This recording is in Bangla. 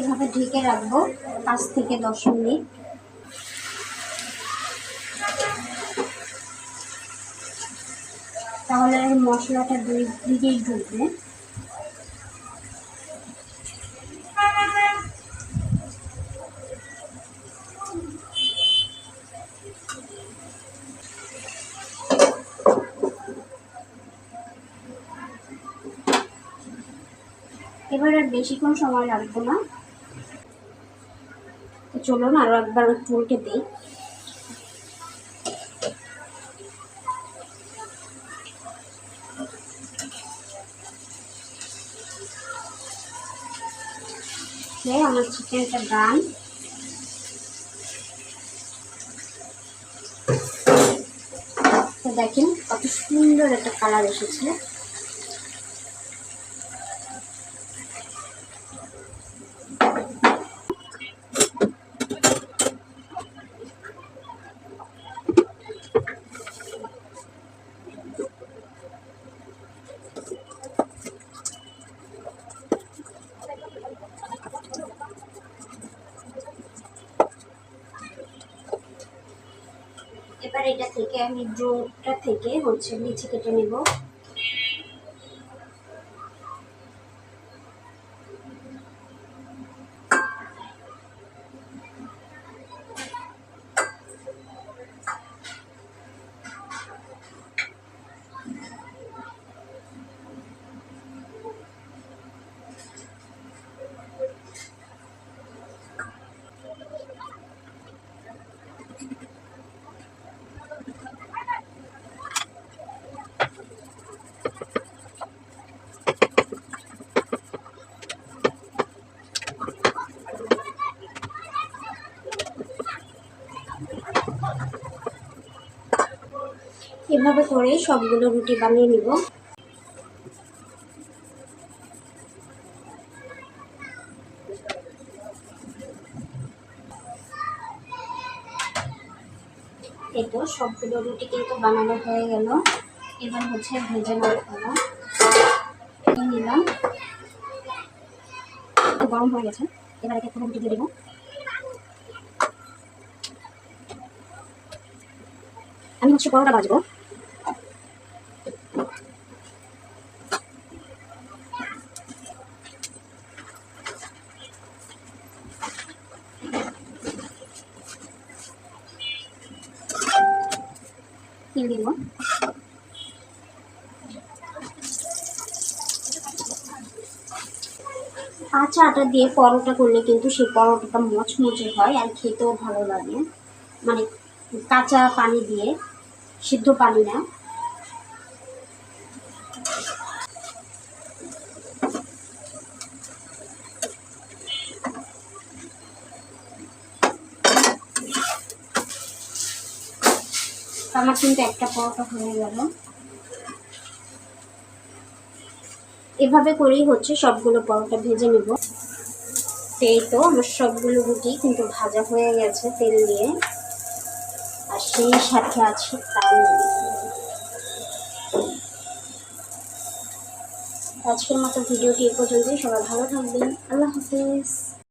এভাবে ঢেকে রাখব? পাঁচ থেকে দশ মিনিট। তাহলে মশলাটা দুই দিকেই ঢুকবে। এবার আর বেশিক্ষণ সময় লাগবে না। চলুন আরও একবার একটু উল্টে দিই। আমার চিকেনটা ডান। দেখেন কত সুন্দর একটা কালার এসেছে। এবার এটা থেকে আমি ড্রোটা থেকে হচ্ছে লিচি কেটে নেব। এভাবে করে সবগুলো রুটি বানিয়ে নিব। এই তো সবগুলো রুটি কিন্তু বানানো হয়ে গেল। এবার হচ্ছে ভেজে নিলাম। গরম হয়ে গেছে। এবার একে পুরো রুটি দিয়ে দেবো। আমি হচ্ছে পরোটা বাজবো তেল কাঁচা আটা দিয়ে পরোটা করলে কিন্তু সেই পরোটাটা মচমচে হয় আর খেতেও ভালো লাগে। মানে কাঁচা পানি দিয়ে সিদ্ধ পানি না। আমার কিন্তু একটা পরোটা হয়ে গেল। এভাবে করেই হচ্ছে সবগুলো পরোটা ভেজে নেব। এই তো, আমার সবগুলো রুটি কিন্তু ভাজা হয়ে গেছে তেল দিয়ে। সেই সাথে আছে তাল। আজকের মতো ভিডিওটি এ পর্যন্তই। সবাই ভালো থাকবেন। আল্লাহ হাফিজ।